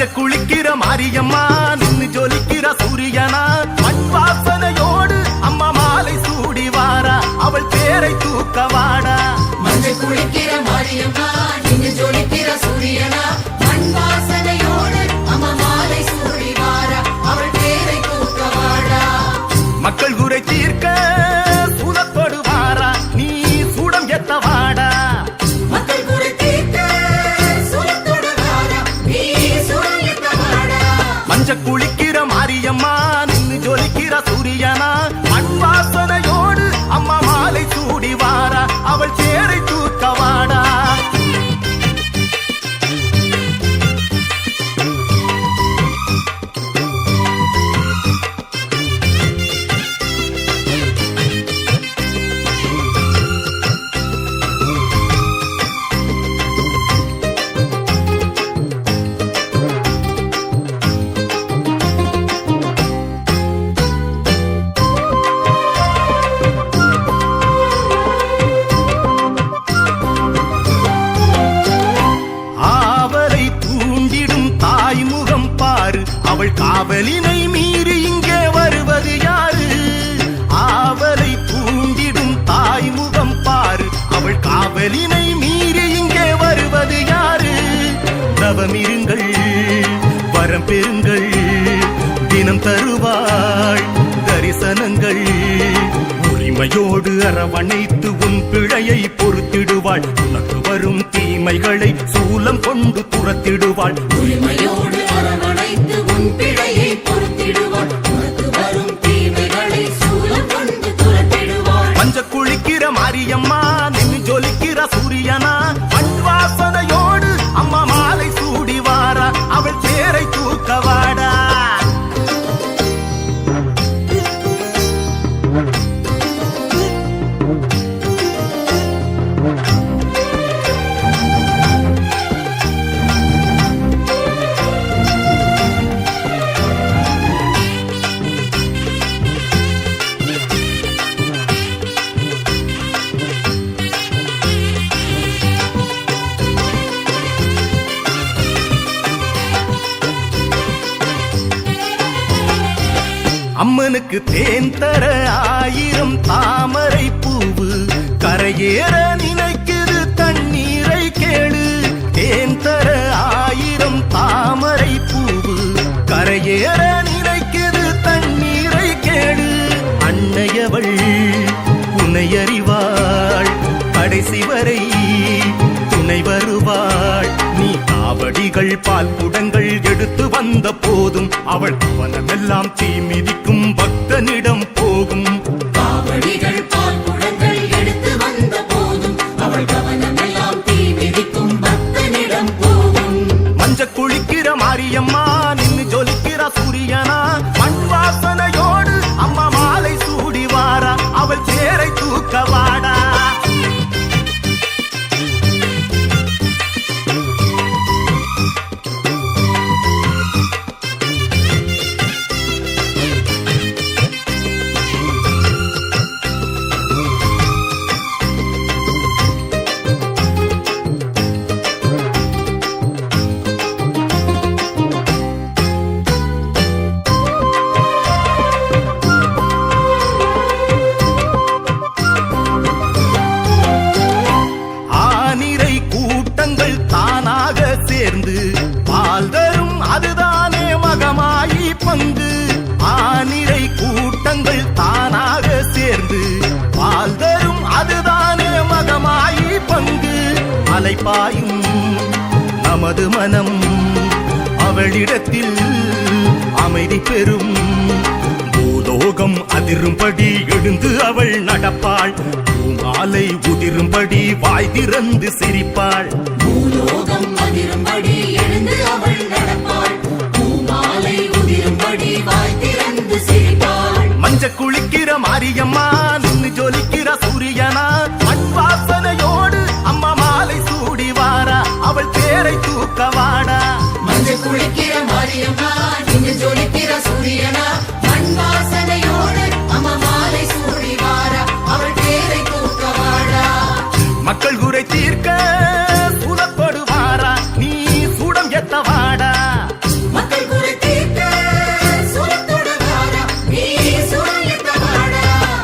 மஞ்ச குளிக்கிற மாரியம்மா நின்னு ஜொலிக்கிற சூரியனா. மண் வாசனையோடு அம்மா மாலை சூடி வாரா அவள் பேரை தூக்க வாடா. மஞ்சள் குளிக்கிற மாரியம்மா நின்று ஜொலிக்கிற சூரியனா. மஞ்ச அவள் காவலினை மீறி இங்கே வருவது யாரு? ஆவலை தூண்டிடும் தாய்முகம் பாரு. அவள் காவலினை மீறி இங்கே வருவது யாரு? தவமிருங்கள் வரம் பெறுங்கள் தினம் தருவாள் தரிசனங்கள். உரிமையோடு அரவணைத்து உன் பிழையை பொறுத்திடுவாள். உனக்கு வரும் தீமைகளை சூலம் கொண்டு துரத்திடுவாள். உரிமையோடு அம்மனுக்கு தேன் தர ஆயிரம் தாமரை பூவு. கரையேற நினைக்குது தண்ணீரை கேளு. தேன் தர ஆயிரம் தாமரை பூவு. கரையேற நினைக்குது தண்ணீரை கேளு. அன்னையவள் உன்னை கடைசி வரை துணைவர் காவடிகள் பால் குடங்கள் எடுத்து வந்த போதும் அவள் அவனமெல்லாம் தீ மிதிக்கும் பக்தனிடம் அலைப்பாயும் நமது மனம் அவளிடத்தில் அமைதி பெறும். பூலோகம் அதிரும்படி எழுந்து அவள் நடப்பாள். பூமாலை உதிரும்படி வாய் திறந்து சிரிப்பாள். பூலோகம் அதிரும்படி எழுந்து அவள் நடப்பாள். பூமாலை உதிரும்படி வாய் திறந்து சிரிப்பாள். மஞ்ச குளிக்கிற மாரியம்மா நின்னு ஜொலிக்கிற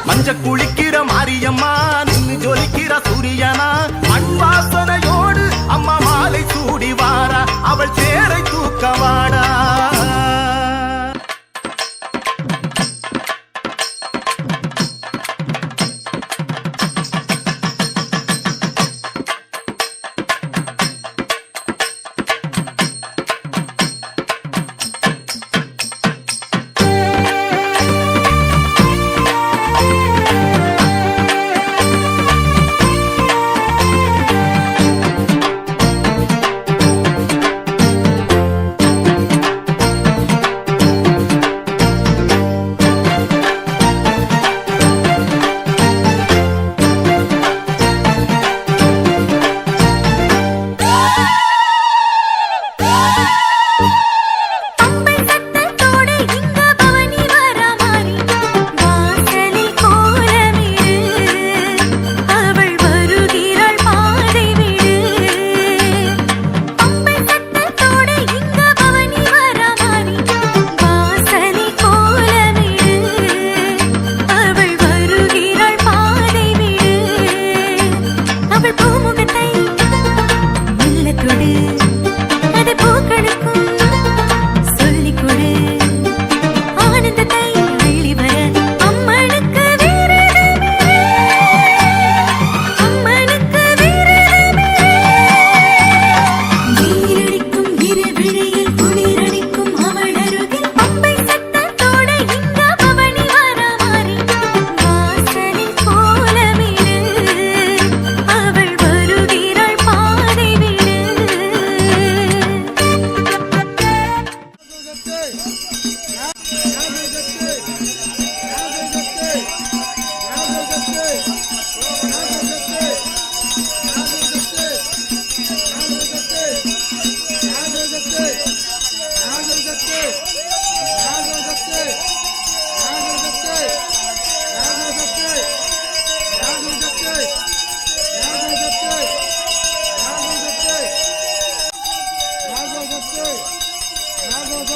மஞ்ச குளிக்கிற மாரியம்மா நின்னு ஜொலிக்கிற சூரியனா? மண் வாசனையோடு அம்மா மாலை சூடி வாரா அவள் சேரை தூக்கவாடா.